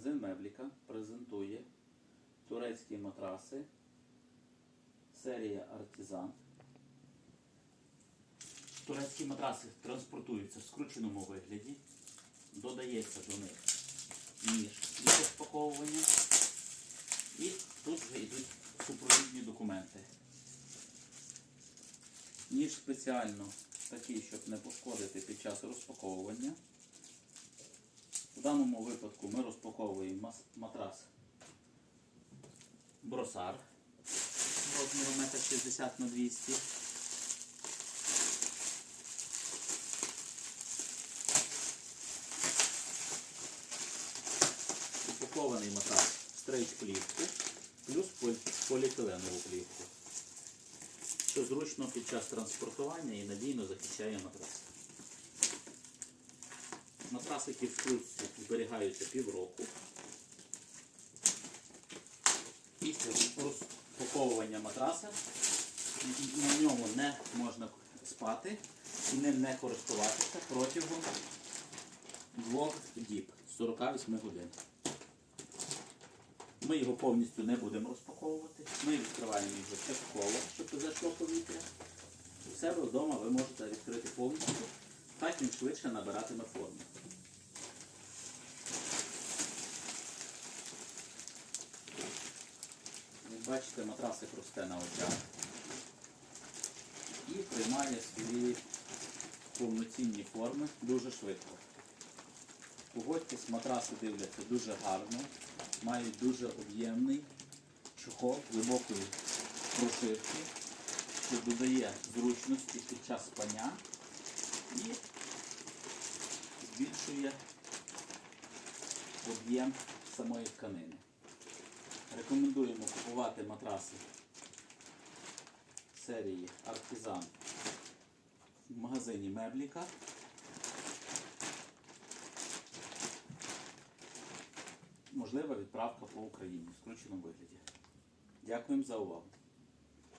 Магазин Мебліка презентує турецькі матраси серія Артизан. Турецькі матраси транспортуються в скрученому вигляді, додається до них ніж для розпаковування і тут вже йдуть супровідні документи. Ніж спеціально такий, щоб не пошкодити під час розпаковування. В даному випадку ми розпаковуємо матрас бросар розміром 1,60 на 200 Упакований матрас стрейч плівку плюс поліетиленову плівку, що зручно під час транспортування і надійно захищає матрас. Матрасики в скрутці зберігаються півроку. Після розпаковування матраса на ньому не можна спати і ним не користуватися протягом двох діб 48 годин. Ми його повністю не будемо розпаковувати. Ми відкриваємо його частково, щоб зайшло повітря. У себе вдома ви можете відкрити повністю, так він швидше набиратиме форму. Бачите, матрасик росте на очах і приймає свої повноцінні форми дуже швидко. Погодьтесь, матраси дивляться дуже гарно, мають дуже об'ємний чохол глибокої прошивки, що додає зручності під час спання і збільшує об'єм самої тканини. Рекомендуємо купувати матраси серії Артизан в магазині Мебліка. Можлива відправка по Україні в скрученому вигляді. Дякуємо за увагу.